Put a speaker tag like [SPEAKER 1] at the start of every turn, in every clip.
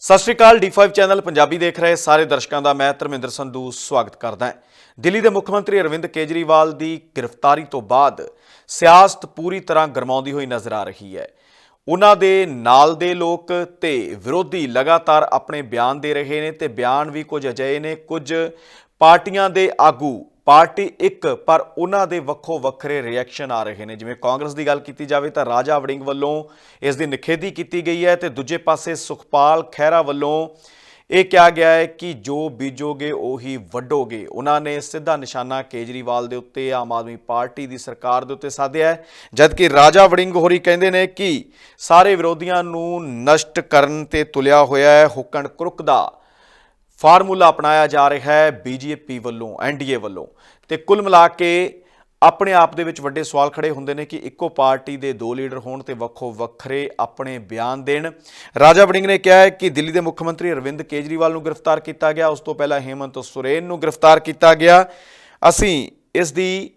[SPEAKER 1] ਸਤਿ ਸ਼੍ਰੀ ਅਕਾਲ D5 channel Punjabi ਦੇਖ ਰਹੇ ਸਾਰੇ ਦਰਸ਼ਕਾਂ ਦਾ, ਮੈਂ ਧਰਮਿੰਦਰ ਸੰਧੂ ਸਵਾਗਤ ਕਰਦਾ ਹਾਂ। ਦਿੱਲੀ ਦੇ ਮੁੱਖ ਮੰਤਰੀ ਅਰਵਿੰਦ ਕੇਜਰੀਵਾਲ ਦੀ ਗ੍ਰਿਫਤਾਰੀ ਤੋਂ ਬਾਅਦ ਸਿਆਸਤ ਪੂਰੀ ਤਰ੍ਹਾਂ ਗਰਮਾਉਂਦੀ ਹੋਈ ਨਜ਼ਰ ਆ ਰਹੀ ਹੈ। ਉਹਨਾਂ ਦੇ ਨਾਲ ਦੇ ਲੋਕ ਤੇ ਵਿਰੋਧੀ ਲਗਾਤਾਰ ਆਪਣੇ ਬਿਆਨ ਦੇ ਰਹੇ ਨੇ ਤੇ ਬਿਆਨ ਵੀ ਕੁਝ ਅਜਿਹੇ ਨੇ, ਕੁਝ ਪਾਰਟੀਆਂ ਦੇ ਆਗੂ ਪਾਰਟੀ ਇੱਕ, ਪਰ ਉਹਨਾਂ ਦੇ ਵੱਖੋ ਵੱਖਰੇ ਰਿਐਕਸ਼ਨ ਆ ਰਹੇ ਨੇ। ਜਿਵੇਂ ਕਾਂਗਰਸ ਦੀ ਗੱਲ ਕੀਤੀ ਜਾਵੇ ਤਾਂ ਰਾਜਾ ਵੜਿੰਗ ਵੱਲੋਂ ਇਸ ਦੀ ਨਿਖੇਧੀ ਕੀਤੀ ਗਈ ਹੈ ਤੇ ਦੂਜੇ ਪਾਸੇ ਸੁਖਪਾਲ ਖਹਿਰਾ ਵੱਲੋਂ ਇਹ ਕਿਹਾ ਗਿਆ ਹੈ ਕਿ ਜੋ ਬੀਜੋਗੇ ਉਹੀ ਵੱਢੋਗੇ। ਉਹਨਾਂ ਨੇ ਸਿੱਧਾ ਨਿਸ਼ਾਨਾ ਕੇਜਰੀਵਾਲ ਦੇ ਉੱਤੇ, ਆਮ ਆਦਮੀ ਪਾਰਟੀ ਦੀ ਸਰਕਾਰ ਦੇ ਉੱਤੇ ਸਾਧਿਆ ਜਦਕਿ ਰਾਜਾ ਵੜਿੰਗ ਹੋਰੀ ਕਹਿੰਦੇ ਨੇ ਕਿ ਸਾਰੇ ਵਿਰੋਧੀਆਂ ਨੂੰ ਨਸ਼ਟ ਕਰਨ ਤੇ ਤੁਲਿਆ ਹੋਇਆ ਹੈ ਹੁਕਣ ਕਰੁਕ ਦਾ ਫਾਰਮੂਲਾ ਅਪਣਾਇਆ ਜਾ ਰਿਹਾ ਹੈ ਬੀਜੇਪੀ ਵੱਲੋਂ ਐਨਡੀਏ ਵੱਲੋਂ। ਤੇ ਕੁੱਲ ਮਿਲਾ ਕੇ ਆਪਣੇ ਆਪ ਦੇ ਵਿੱਚ ਵੱਡੇ ਸਵਾਲ ਖੜੇ ਹੁੰਦੇ ਨੇ ਕਿ ਇੱਕੋ ਪਾਰਟੀ ਦੇ ਦੋ ਲੀਡਰ ਹੋਣ ਤੇ ਵੱਖੋ ਵੱਖਰੇ ਆਪਣੇ ਬਿਆਨ ਦੇਣ। ਰਾਜਾ ਵੜਿੰਗ ਨੇ ਕਿਹਾ ਹੈ ਕਿ ਦਿੱਲੀ ਦੇ ਮੁੱਖ ਮੰਤਰੀ ਅਰਵਿੰਦ ਕੇਜਰੀਵਾਲ ਨੂੰ ਗ੍ਰਿਫਤਾਰ ਕੀਤਾ ਗਿਆ। ਉਸ ਤੋਂ ਪਹਿਲਾਂ ਹੇਮੰਤ ਸੋਰੇਨ ਨੂੰ ਗ੍ਰਿਫਤਾਰ ਕੀਤਾ ਗਿਆ। ਅਸੀਂ ਇਸ ਦੀ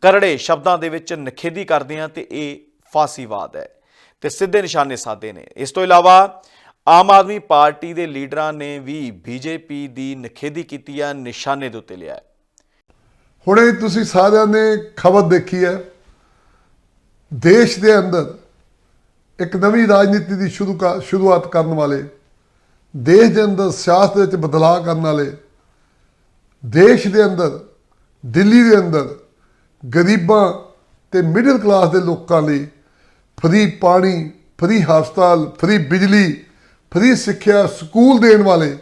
[SPEAKER 1] ਕਰੜੇ ਸ਼ਬਦਾਂ ਦੇ ਵਿੱਚ ਨਖੇਦੀ ਕਰਦੇ ਹਾਂ ਤੇ ਇਹ ਫਾਸੀਵਾਦ ਹੈ। ਤੇ ਸਿੱਧੇ ਨਿਸ਼ਾਨੇ ਸਾਧੇ ਨੇ। ਇਸ ਤੋਂ ਇਲਾਵਾ ਆਮ ਆਦਮੀ ਪਾਰਟੀ ਦੇ ਲੀਡਰਾਂ ਨੇ ਵੀ ਬੀਜੇਪੀ ਦੀ ਨਖੇਦੀ ਕੀਤੀ ਹੈ, ਨਿਸ਼ਾਨੇ ਦੇ ਉੱਤੇ ਲਿਆ ਹੈ।
[SPEAKER 2] ਹੁਣੇ ਤੁਸੀਂ ਸਾਰਿਆਂ ਨੇ ਖਬਰ ਦੇਖੀ ਹੈ। ਦੇਸ਼ ਦੇ ਅੰਦਰ ਇੱਕ ਨਵੀਂ ਰਾਜਨੀਤੀ ਦੀ ਸ਼ੁਰੂ ਕਰ- ਸ਼ੁਰੂਆਤ ਕਰਨ ਵਾਲੇ, ਦੇਸ਼ ਦੇ ਅੰਦਰ ਸਿਆਸਤ ਵਿੱਚ ਬਦਲਾਅ ਕਰਨ ਵਾਲੇ, ਦੇਸ਼ ਦੇ ਅੰਦਰ, ਦਿੱਲੀ ਦੇ ਅੰਦਰ ਗਰੀਬਾਂ ਤੇ ਮਿਡਲ ਕਲਾਸ ਦੇ ਲੋਕਾਂ ਲਈ ਫਰੀ ਪਾਣੀ ਫਰੀ ਹਸਪਤਾਲ ਫਰੀ ਬਿਜਲੀ ਫ੍ਰੀ ਸਿੱਖਿਆ ਸਕੂਲ ਦੇਣ ਵਾਲੇ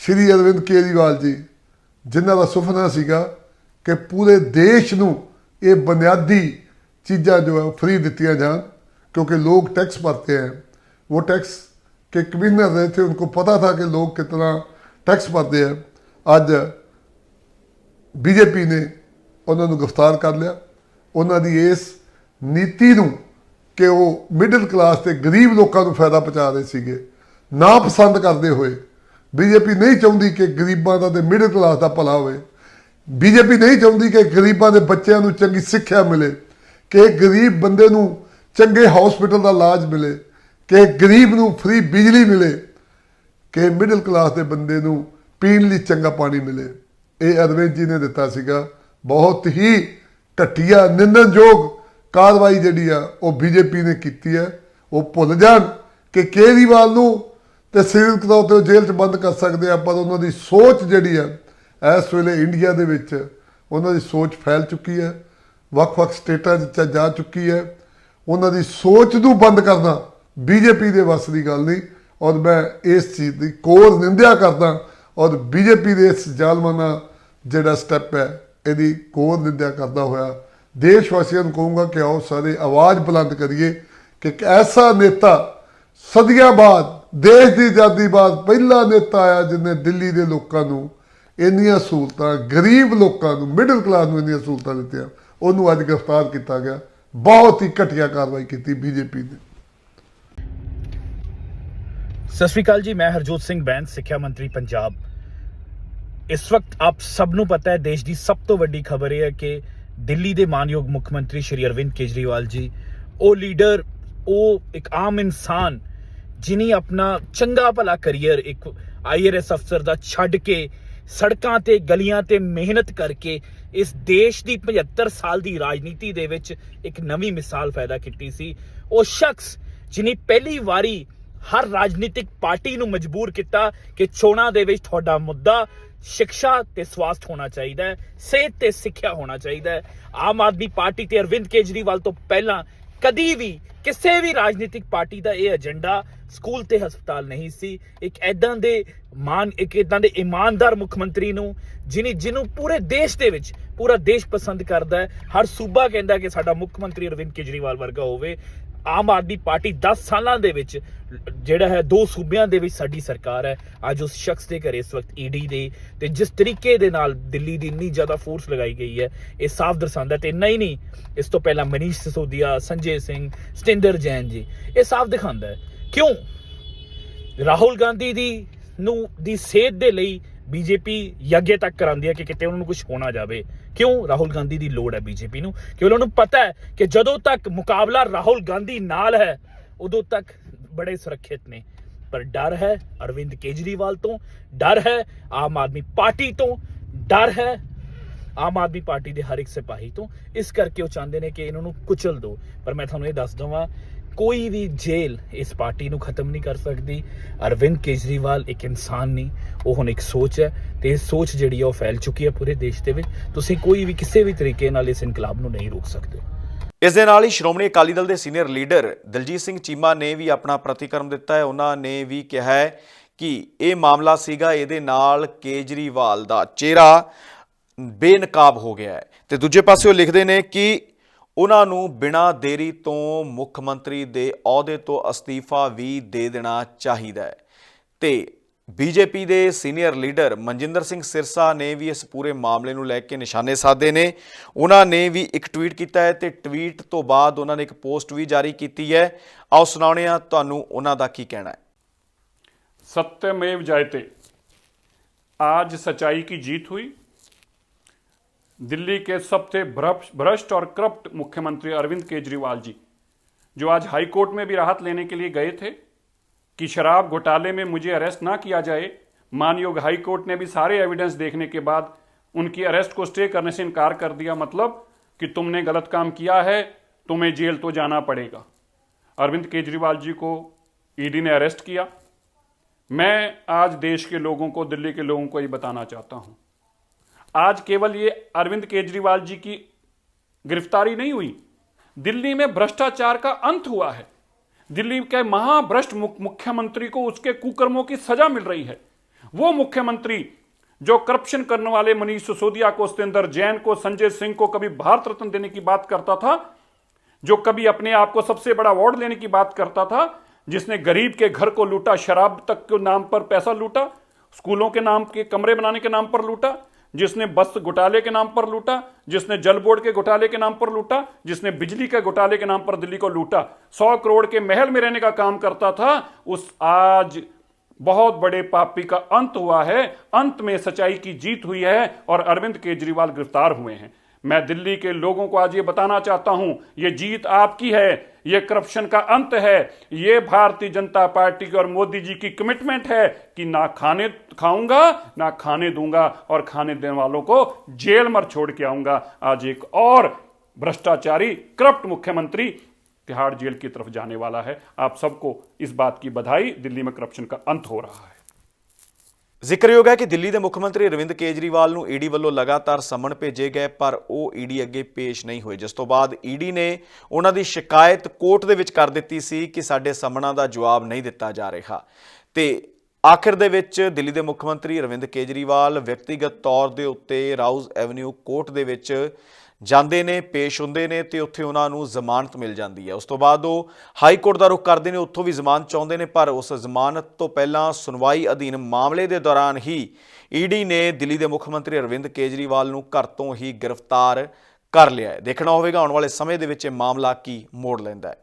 [SPEAKER 2] ਸ਼੍ਰੀ ਅਰਵਿੰਦ ਕੇਜਰੀਵਾਲ ਜੀ ਜਿਨ੍ਹਾਂ ਦਾ ਸੁਪਨਾ ਸੀਗਾ ਕਿ ਪੂਰੇ ਦੇਸ਼ ਨੂੰ ਇਹ ਬੁਨਿਆਦੀ ਚੀਜ਼ਾਂ ਜੋ ਹੈ ਫ੍ਰੀ ਦਿੱਤੀਆਂ ਜਾਣ क्योंकि लोग टैक्स भरते हैं वो टैक्स के कमीनर रहे थे उनको पता था कि लोग कितना टैक्स भरते हैं ਅੱਜ ਬੀਜੇਪੀ ਨੇ ਉਹਨਾਂ ਨੂੰ ਗ੍ਰਿਫਤਾਰ ਕਰ ਲਿਆ ਉਹਨਾਂ ਦੀ ਇਸ ਨੀਤੀ ਨੂੰ ਕਿ ਉਹ ਮਿਡਲ ਕਲਾਸ ਤੇ ਗਰੀਬ ਲੋਕਾਂ ਨੂੰ ਫਾਇਦਾ ਪਹੁੰਚਾ ਰਹੇ ਸੀਗੇ, ਨਾ ਪਸੰਦ ਕਰਦੇ ਹੋਏ। ਬੀਜੇਪੀ ਨਹੀਂ ਚਾਹੁੰਦੀ ਕਿ ਗਰੀਬਾਂ ਦਾ ਤੇ ਮਿਡਲ ਕਲਾਸ ਦਾ ਭਲਾ ਹੋਵੇ। ਬੀਜੇਪੀ ਨਹੀਂ ਚਾਹੁੰਦੀ ਕਿ ਗਰੀਬਾਂ ਦੇ ਬੱਚਿਆਂ ਨੂੰ ਚੰਗੀ ਸਿੱਖਿਆ ਮਿਲੇ, ਕਿ ਗਰੀਬ ਬੰਦੇ ਨੂੰ ਚੰਗੇ ਹਸਪੀਟਲ ਦਾ ਇਲਾਜ ਮਿਲੇ, ਕਿ ਗਰੀਬ ਨੂੰ ਫ੍ਰੀ ਬਿਜਲੀ ਮਿਲੇ, ਕਿ ਮਿਡਲ ਕਲਾਸ ਦੇ ਬੰਦੇ ਨੂੰ ਪੀਣ ਲਈ ਚੰਗਾ ਪਾਣੀ ਮਿਲੇ। ਇਹ ਅਰਵਿੰਦ ਜੀ ਨੇ ਦਿੱਤਾ ਸੀਗਾ। ਬਹੁਤ ਹੀ ਘਟੀਆ ਨਿੰਦਨਯੋਗ ਕਾਰਵਾਈ ਜਿਹੜੀ ਆ, ਉਹ ਬੀਜੇਪੀ ਨੇ ਕੀਤੀ ਹੈ ਉਹ ਭੁੱਲ ਜਾਣ ਕਿ ਕੇਜਰੀਵਾਲ ਨੂੰ ਤੇ ਸਰੀਰਕ ਤੌਰ ਤੇ ਉਹ ਜੇਲ੍ਹ 'ਚ ਬੰਦ ਕਰ ਸਕਦੇ ਆ, ਪਰ ਉਹਨਾਂ ਦੀ ਸੋਚ ਜਿਹੜੀ ਆ, ਇਸ ਵੇਲੇ ਇੰਡੀਆ ਦੇ ਵਿੱਚ ਉਹਨਾਂ ਦੀ ਸੋਚ ਫੈਲ ਚੁੱਕੀ ਹੈ ਵੱਖ-ਵੱਖ ਸਟੇਟਾਂ 'ਚ ਜਾ ਚੁੱਕੀ ਹੈ ਉਹਨਾਂ ਦੀ ਸੋਚ ਨੂੰ ਬੰਦ ਕਰਨਾ ਬੀਜੇਪੀ ਦੇ ਵੱਸ ਦੀ ਗੱਲ ਨਹੀਂ। ਔਰ ਮੈਂ ਇਸ ਚੀਜ਼ ਦੀ ਕੋਰ ਨਿੰਦਿਆ ਕਰਦਾ, ਔਰ ਬੀਜੇਪੀ ਦੇ ਇਸ ਜ਼ਾਲਮਾਨਾ ਜਿਹੜਾ ਸਟੈਪ ਹੈ, ਇਹਦੀ ਕੋਰ ਨਿੰਦਿਆ ਕਰਦਾ ਹੋਇਆ ਦੇਸ਼ ਵਾਸੀਆਂ ਨੂੰ ਕਹੂੰਗਾ ਕਿ ਆਓ ਸਾਰੇ ਆਵਾਜ਼ ਬੁਲੰਦ ਕਰੀਏ ਕਿ ਇੱਕ ਐਸਾ ਨੇਤਾ ਸਦੀਆਂ ਬਾਅਦ, ਦੇਸ਼ ਦੀ ਆਜ਼ਾਦੀ ਬਾਅਦ ਪਹਿਲਾ ਨੇਤਾ ਆਇਆ ਜਿਹਨੇ ਦਿੱਲੀ ਦੇ ਲੋਕਾਂ ਨੂੰ ਇੰਨੀਆਂ ਸਹੂਲਤਾਂ, ਗਰੀਬ ਲੋਕਾਂ ਨੂੰ ਮਿਡਲ ਕਲਾਸ ਨੂੰ ਇੰਨੀਆਂ ਸਹੂਲਤਾਂ ਦਿੱਤੀਆਂ। ਉਹਨੂੰ ਅੱਜ ਗ੍ਰਿਫਤਾਰ ਕੀਤਾ ਗਿਆ। ਬਹੁਤ ਹੀ ਘਟੀਆ ਕਾਰਵਾਈ ਕੀਤੀ ਬੀਜੇਪੀ ਨੇ।
[SPEAKER 3] ਸਤਿ ਸ਼੍ਰੀ ਅਕਾਲ ਜੀ, ਮੈਂ ਹਰਜੋਤ ਸਿੰਘ ਬੈਂਸ, ਸਿੱਖਿਆ ਮੰਤਰੀ ਪੰਜਾਬ। ਇਸ ਵਕਤ ਆਪ ਸਭ ਨੂੰ ਪਤਾ ਹੈ, ਦੇਸ਼ ਦੀ ਸਭ ਤੋਂ ਵੱਡੀ ਖਬਰ ਇਹ ਹੈ ਕਿ ਦਿੱਲੀ ਦੇ ਮਾਨਯੋਗ ਮੁੱਖ ਮੰਤਰੀ ਸ਼੍ਰੀ ਅਰਵਿੰਦ ਕੇਜਰੀਵਾਲ ਜੀ, ਉਹ ਲੀਡਰ, ਉਹ ਇੱਕ ਆਮ ਇਨਸਾਨ, ਜਿਨੀ ਆਪਣਾ ਚੰਗਾ ਭਲਾ ਕੈਰੀਅਰ ਇੱਕ ਆਈਆਰਐਸ ਅਫਸਰ ਦਾ ਛੱਡ ਕੇ ਸੜਕਾਂ ਤੇ, ਗਲੀਆਂ ਤੇ ਮਿਹਨਤ ਕਰਕੇ ਇਸ ਦੇਸ਼ ਦੀ 75 ਸਾਲ ਦੀ ਰਾਜਨੀਤੀ ਦੇ ਵਿੱਚ ਇੱਕ ਨਵੀਂ ਮਿਸਾਲ ਪੈਦਾ ਕੀਤੀ ਸੀ। ਉਹ ਸ਼ਖਸ ਜਿਨੀ ਪਹਿਲੀ ਵਾਰੀ ਹਰ ਰਾਜਨੀਤਿਕ ਪਾਰਟੀ ਨੂੰ ਮਜਬੂਰ ਕੀਤਾ ਕਿ ਚੋਣਾਂ ਦੇ ਵਿੱਚ ਤੁਹਾਡਾ ਮੁੱਦਾ ਸਿੱਖਿਆ ਤੇ ਸਵਾਸਥ ਹੋਣਾ ਚਾਹੀਦਾ ਹੈ, ਸਿਹਤ ਤੇ ਸਿੱਖਿਆ ਹੋਣਾ ਚਾਹੀਦਾ ਹੈ। ਆਮ ਆਦਮੀ ਪਾਰਟੀ ਤੇ ਅਰਵਿੰਦ ਕੇਜਰੀਵਾਲ ਤੋਂ ਪਹਿਲਾਂ ਕਦੀ ਵੀ ਕਿਸੇ ਵੀ ਰਾਜਨੀਤਿਕ ਪਾਰਟੀ ਦਾ ਇਹ ਏਜੰਡਾ ਸਕੂਲ ਤੇ ਹਸਪਤਾਲ ਨਹੀਂ ਸੀ। ਇੱਕ ਐਦਾਂ ਦੇ ਮਾਨ, ਇੱਕ ਐਦਾਂ ਦੇ ਇਮਾਨਦਾਰ ਮੁੱਖ ਮੰਤਰੀ ਨੂੰ, ਜਿਨੀ ਜਿਹਨੂੰ ਪੂਰੇ ਦੇਸ਼ ਦੇ ਵਿੱਚ, ਪੂਰਾ ਦੇਸ਼ ਪਸੰਦ ਕਰਦਾ ਹੈ। ਹਰ ਸੂਬਾ ਕਹਿੰਦਾ ਕਿ ਸਾਡਾ ਮੁੱਖ ਮੰਤਰੀ ਅਰਵਿੰਦ ਕੇਜਰੀਵਾਲ ਵਰਗਾ ਹੋਵੇ ਆਮ ਆਦਮੀ ਪਾਰਟੀ 10 ਸਾਲਾਂ ਦੇ ਵਿੱਚ ਜਿਹੜਾ ਹੈ, ਦੋ ਸੂਬਿਆਂ ਦੇ ਵਿੱਚ ਸਾਡੀ ਸਰਕਾਰ ਹੈ। ਅੱਜ ਉਸ ਸ਼ਖਸ ਦੇ ਘਰੇ ਇਸ ਵਕਤ ਈਡੀ ਦੇ ਤੇ ਜਿਸ ਤਰੀਕੇ ਦੇ ਨਾਲ ਦਿੱਲੀ ਦੀ ਇੰਨੀ ਜ਼ਿਆਦਾ ਫੋਰਸ ਲਗਾਈ ਗਈ ਹੈ, ਇਹ ਸਾਫ਼ ਦਰਸਾਉਂਦਾ ਤੇ ਇੰਨਾ ਨਹੀਂ, ਇਸ ਤੋਂ ਪਹਿਲਾਂ ਮਨੀਸ਼ ਸਿਸੋਦੀਆ, ਸੰਜੇ ਸਿੰਘ ਸਟਿੰਦਰ ਜੈਨ ਜੀ, ਇਹ ਸਾਫ਼ ਦਿਖਾਉਂਦਾ ਹੈ। ਕਿਉਂ? ਰਾਹੁਲ ਗਾਂਧੀ ਦੀ ਨੂੰ, ਦੀ ਸਿਹਤ ਦੇ ਲਈ ਬੀਜੇਪੀ ਯੱਗੇ ਤੱਕ ਕਰਾਉਂਦੀ ਹੈ ਕਿ ਕਿਤੇ ਉਹਨਾਂ ਨੂੰ ਕੁਝ ਹੋਣਾ ਜਾਵੇ। ਕਿਉਂ? ਰਾਹੁਲ ਗਾਂਧੀ ਦੀ ਲੋੜ ਹੈ ਬੀਜੇਪੀ ਨੂੰ। ਕਿ ਉਹਨਾਂ ਨੂੰ ਪਤਾ ਹੈ ਕਿ ਜਦੋਂ ਤੱਕ ਮੁਕਾਬਲਾ ਰਾਹੁਲ ਗਾਂਧੀ ਨਾਲ ਹੈ, ਉਦੋਂ ਤੱਕ ਬੜੇ ਸੁਰੱਖਿਅਤ ਨੇ। ਪਰ ਡਰ ਹੈ ਅਰਵਿੰਦ ਕੇਜਰੀਵਾਲ ਤੋਂ, ਡਰ ਹੈ ਆਮ ਆਦਮੀ ਪਾਰਟੀ ਤੋਂ, ਡਰ ਹੈ ਆਮ ਆਦਮੀ ਪਾਰਟੀ ਦੇ ਹਰ ਇੱਕ ਸਿਪਾਹੀ ਤੋਂ। ਇਸ ਕਰਕੇ ਉਹ ਚਾਹੁੰਦੇ ਨੇ ਕਿ ਇਹਨਾਂ ਨੂੰ ਕੁਚਲ ਦਿਓ ਪਰ ਮੈਂ ਤੁਹਾਨੂੰ ਇਹ ਦੱਸ ਦਵਾਂ ਕੋਈ ਵੀ ਜੇਲ੍ਹ ਇਸ ਪਾਰਟੀ ਨੂੰ ਖਤਮ ਨਹੀਂ ਕਰ ਸਕਦੀ। ਅਰਵਿੰਦ ਕੇਜਰੀਵਾਲ ਇੱਕ ਇਨਸਾਨ ਨਹੀਂ ਉਹ ਹੁਣ ਇੱਕ ਸੋਚ ਹੈ ਤੇ ਇਹ ਸੋਚ ਜਿਹੜੀ ਹੈ ਉਹ ਫੈਲ ਚੁੱਕੀ ਹੈ ਪੂਰੇ ਦੇਸ਼ ਦੇ ਵਿੱਚ। ਤੁਸੀਂ ਕੋਈ ਵੀ ਕਿਸੇ ਵੀ ਤਰੀਕੇ ਨਾਲ ਇਸ ਇਨਕਲਾਬ ਨੂੰ ਨਹੀਂ ਰੋਕ ਸਕਦੇ।
[SPEAKER 1] ਇਸ ਦੇ ਨਾਲ ਹੀ ਸ਼੍ਰੋਮਣੀ ਅਕਾਲੀ ਦਲ ਦੇ ਸੀਨੀਅਰ ਲੀਡਰ ਦਲਜੀਤ ਸਿੰਘ ਚੀਮਾ ਨੇ ਵੀ ਆਪਣਾ ਪ੍ਰਤੀਕਰਮ ਦਿੱਤਾ ਹੈ। ਉਹਨਾਂ ਨੇ ਵੀ ਕਿਹਾ ਹੈ ਕਿ ਇਹ ਮਾਮਲਾ ਸੀਗਾ, ਇਹਦੇ ਨਾਲ ਕੇਜਰੀਵਾਲ ਦਾ ਚਿਹਰਾ ਬੇਨਕਾਬ ਹੋ ਗਿਆ ਹੈ। ਤੇ ਦੂਜੇ ਪਾਸੇ ਉਹ ਲਿਖਦੇ ਨੇ ਕਿ ਉਹਨਾਂ ਨੂੰ ਬਿਨਾਂ ਦੇਰੀ ਤੋਂ ਮੁੱਖ ਮੰਤਰੀ ਦੇ ਅਹੁਦੇ ਤੋਂ ਅਸਤੀਫਾ ਵੀ ਦੇ ਦੇਣਾ ਚਾਹੀਦਾ ਹੈ ਤੇ ਬੀਜੇਪੀ ਦੇ ਸੀਨੀਅਰ ਲੀਡਰ ਮਨਜਿੰਦਰ ਸਿੰਘ ਸਿਰਸਾ ਨੇ ਵੀ ਇਸ ਪੂਰੇ ਮਾਮਲੇ ਨੂੰ ਲੈ ਕੇ ਨਿਸ਼ਾਨੇ ਸਾਧੇ ਨੇ ਉਹਨਾਂ ਨੇ ਵੀ ਇੱਕ ਟਵੀਟ ਕੀਤਾ ਹੈ ਤੇ ਟਵੀਟ ਤੋਂ ਬਾਅਦ ਉਹਨਾਂ ਨੇ ਇੱਕ ਪੋਸਟ ਵੀ ਜਾਰੀ ਕੀਤੀ ਹੈ ਆਓ ਸੁਣਾਉਂਦੇ ਹਾਂ ਤੁਹਾਨੂੰ ਉਹਨਾਂ ਦਾ ਕੀ ਕਹਿਣਾ ਹੈ
[SPEAKER 4] सत्यमेव जयते आज सच्चाई की जीत हुई दिल्ली के सबसे भ्रष्ट और करप्ट मुख्यमंत्री अरविंद केजरीवाल जी, जो आज हाई कोर्ट में भी राहत लेने के लिए गए थे, कि शराब घोटाले में मुझे अरेस्ट ना किया जाए, मानयोग हाई कोर्ट ने भी सारे एविडेंस देखने के बाद उनकी अरेस्ट को स्टे करने से इनकार कर दिया मतलब कि तुमने गलत काम किया है, तुम्हें जेल तो जाना पड़ेगा। अरविंद केजरीवाल जी को ईडी ने अरेस्ट किया। मैं आज देश के लोगों को, दिल्ली के लोगों को ये बताना चाहता हूँ आज केवल ये अरविंद केजरीवाल जी की गिरफ्तारी नहीं हुई। दिल्ली में भ्रष्टाचार का अंत हुआ है। दिल्ली के महाभ्रष्ट मुख्यमंत्री को उसके कुकर्मों की सजा मिल रही है। वो मुख्यमंत्री जो करप्शन करने वाले मनीष सिसोदिया को सत्येंद्र जैन को, संजय सिंह को कभी भारत रत्न देने की बात करता था, जो कभी अपने आप को सबसे बड़ा अवार्ड लेने की बात करता था, जिसने गरीब के घर को लूटा, शराब तक के नाम पर पैसा लूटा, स्कूलों के नाम के कमरे बनाने के नाम पर लूटा जिसने बस घोटाले के नाम पर लूटा, जिसने जल बोर्ड के घोटाले के नाम पर लूटा, जिसने बिजली के घोटाले के नाम पर दिल्ली को लूटा। सौ करोड़ के महल में रहने का काम करता था, उस आज बहुत बड़े पापी का अंत हुआ है। अंत में सच्चाई की जीत हुई है और अरविंद केजरीवाल गिरफ़्तार हुए हैं। मैं दिल्ली के लोगों को आज ये बताना चाहता हूँ, ये जीत आपकी है, ये करप्शन का अंत है, ये भारतीय जनता पार्टी की और मोदी जी की कमिटमेंट है कि ना खाने खाऊँगा, ना खाने दूँगा और खाने देने वालों को जेल मर छोड़ के आऊँगा। आज एक और भ्रष्टाचारी करप्ट मुख्यमंत्री तिहाड़ जेल की तरफ़ जाने वाला है। आप सबको इस बात की बधाई, दिल्ली में करप्शन का अंत हो रहा है।
[SPEAKER 1] ਜ਼ਿਕਰਯੋਗ ਹੈ ਕਿ ਦਿੱਲੀ ਦੇ ਮੁੱਖ ਮੰਤਰੀ ਅਰਵਿੰਦ ਕੇਜਰੀਵਾਲ ਨੂੰ ਈਡੀ ਵੱਲੋਂ ਲਗਾਤਾਰ ਸਮਨ ਭੇਜੇ ਗਏ, ਪਰ ਉਹ ਈਡੀ ਅੱਗੇ ਪੇਸ਼ ਨਹੀਂ ਹੋਏ। ਜਿਸ ਤੋਂ ਬਾਅਦ ਈਡੀ ਨੇ ਉਹਨਾਂ ਦੀ ਸ਼ਿਕਾਇਤ ਕੋਰਟ ਦੇ ਵਿੱਚ ਕਰ ਦਿੱਤੀ ਸੀ ਕਿ ਸਾਡੇ ਸਮਨਾਂ ਦਾ ਜਵਾਬ ਨਹੀਂ ਦਿੱਤਾ ਜਾ ਰਿਹਾ। ਤੇ ਆਖਿਰ ਦੇ ਵਿੱਚ ਦਿੱਲੀ ਦੇ ਮੁੱਖ ਮੰਤਰੀ ਅਰਵਿੰਦ ਕੇਜਰੀਵਾਲ ਵਿਅਕਤੀਗਤ ਤੌਰ ਦੇ ਉੱਤੇ ਰਾਉਜ਼ ਐਵਨਿਊ ਕੋਰਟ ਦੇ ਵਿੱਚ ਜਾਂਦੇ ਨੇ, ਪੇਸ਼ ਹੁੰਦੇ ਨੇ ਤੇ ਉੱਥੇ ਉਹਨਾਂ ਨੂੰ ਜ਼ਮਾਨਤ ਮਿਲ ਜਾਂਦੀ ਹੈ। ਉਸ ਤੋਂ ਬਾਅਦ ਉਹ ਹਾਈ ਕੋਰਟ ਦਾ ਰੁਖ ਕਰਦੇ ਨੇ, ਉੱਥੋਂ ਵੀ ਜ਼ਮਾਨਤ ਚਾਹੁੰਦੇ ਨੇ, ਪਰ ਉਸ ਜ਼ਮਾਨਤ ਤੋਂ ਪਹਿਲਾਂ ਸੁਣਵਾਈ ਅਧੀਨ ਮਾਮਲੇ ਦੇ ਦੌਰਾਨ ਹੀ ਈਡੀ ਨੇ ਦਿੱਲੀ ਦੇ ਮੁੱਖ ਮੰਤਰੀ ਅਰਵਿੰਦ ਕੇਜਰੀਵਾਲ ਨੂੰ ਘਰ ਤੋਂ ਹੀ ਗ੍ਰਿਫਤਾਰ ਕਰ ਲਿਆ ਹੈ। ਦੇਖਣਾ ਹੋਵੇਗਾ ਆਉਣ ਵਾਲੇ ਸਮੇਂ ਦੇ ਵਿੱਚ ਇਹ ਮਾਮਲਾ ਕੀ ਮੋੜ ਲੈਂਦਾ ਹੈ।